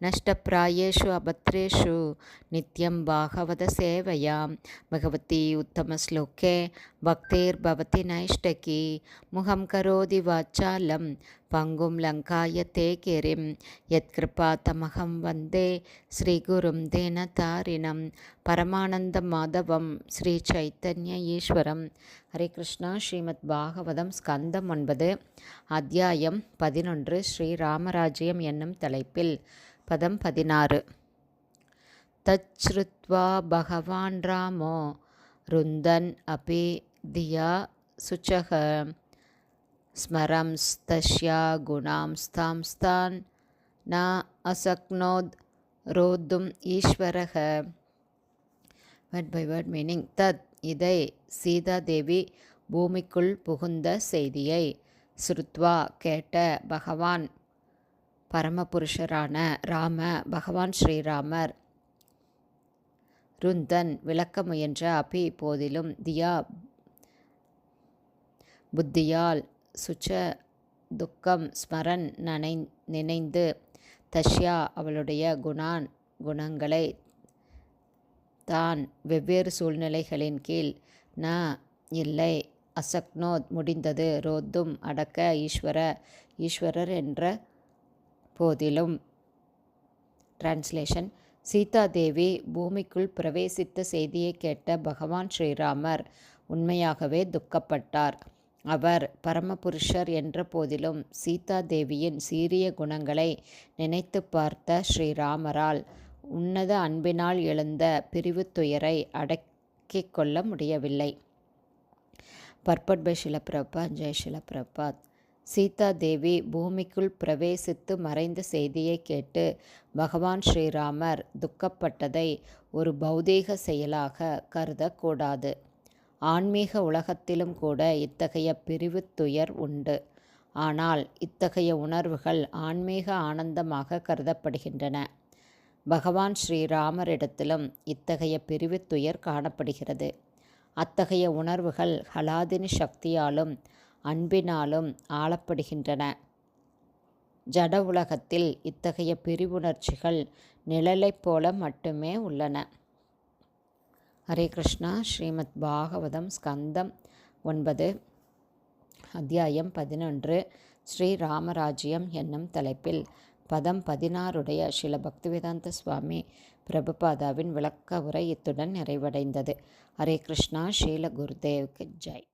நஷ்டப்பிராயேஷு அபத்ரேஷு நித்யம் பாகவத சேவையாம் பகவதி உத்தமஸ்லோக்கே பக்தேர் பவதி நைஷ்டகி முகம் கரோதி வாச்சாலம் பங்கும் லங்காய தே கிரிம் யத்கிருபா தமகம் வந்தே ஸ்ரீகுரும் தேனதாரிணம் பரமானந்த மாதவம் ஸ்ரீ சைத்தன்ய ஈஸ்வரம் ஹரே கிருஷ்ணா ஸ்ரீமத் பாகவதம் ஸ்கந்தம் ஒன்பது அத்தியாயம் பதினொன்று ஸ்ரீ ராமராஜ்யம் என்னும் தலைப்பில் பதம் பதினாறு. தச்ருத்வா பகவான் ராமோ ருந்தன் அபி தியா சுச்சக. ஸ்மரம்ஸ்தஸ்யா குணாம்ஸ்தாம்ஸ்தான் ந அசக்னோத் ரோதும் ஈஸ்வரக. வேர்ட் பை வேர்ட் மீனிங் தத் இதை சீதாதேவி பூமிக்குள் புகுந்த செய்தியை. ஸ்ருத்வா கேட்ட பகவான் பரமபுருஷரான ராம பகவான் ஸ்ரீராமர். ருந்தன் விளக்க முயன்ற அபி போதிலும் தியா புத்தியால் சுச்ச துக்கம் ஸ்மரன் நனை நினைந்து தஷ்யா அவளுடைய குணான் குணங்களை தான் வெவ்வேறு சூழ்நிலைகளின் கீழ் ந இல்லை அசக்னோத் முடிந்தது ரோத்தும் அடக்க ஈஸ்வர ஈஸ்வரர் என்ற போதிலும் டிரான்ஸ்லேஷன் சீதாதேவி பூமிக்குள் பிரவேசித்த செய்தியை கேட்ட பகவான் ஸ்ரீராமர் உண்மையாகவே துக்கப்பட்டார். அவர் பரமபுருஷர் என்ற போதிலும் சீதாதேவியின் சீரிய குணங்களை நினைத்து பார்த்த ஸ்ரீராமரால் உன்னத அன்பினால் எழுந்த பிரிவு துயரை அடக்கிக் கொள்ள முடியவில்லை. பர்பட் பை ஷிலப்பிரபா ஜெய் ஷிலப்பிரபாத் சீதாதேவி பூமிக்குள் பிரவேசித்து மறைந்த செய்தியை கேட்டு பகவான் ஸ்ரீராமர் துக்கப்பட்டதை ஒரு பௌதீக செயலாக கருதக்கூடாது. ஆன்மீக உலகத்திலும் கூட இத்தகைய பிரிவு துயர் உண்டு. ஆனால் இத்தகைய உணர்வுகள் ஆன்மீக ஆனந்தமாக கருதப்படுகின்றன. பகவான் ஸ்ரீராமரிடத்திலும் இத்தகைய பிரிவு துயர் காணப்படுகிறது. அத்தகைய உணர்வுகள் ஹலாதினி சக்தியாலும் அன்பினாலும் ஆளப்படுகின்றன. ஜட உலகத்தில் இத்தகைய பிரிவுணர்ச்சிகள் நிழலைப் போல மட்டுமே உள்ளன. ஹரே கிருஷ்ணா ஸ்ரீமத் பாகவதம் ஸ்கந்தம் ஒன்பது அத்தியாயம் பதினொன்று ஸ்ரீ ராமராஜ்யம் என்னும் தலைப்பில் பதம் பதினாறுடைய சில பக்திவேதாந்த சுவாமி பிரபுபாதாவின் விளக்க உரை இத்துடன் நிறைவடைந்தது. ஹரே கிருஷ்ணா ஸ்ரீல குருதேவுக்கு ஜெய்.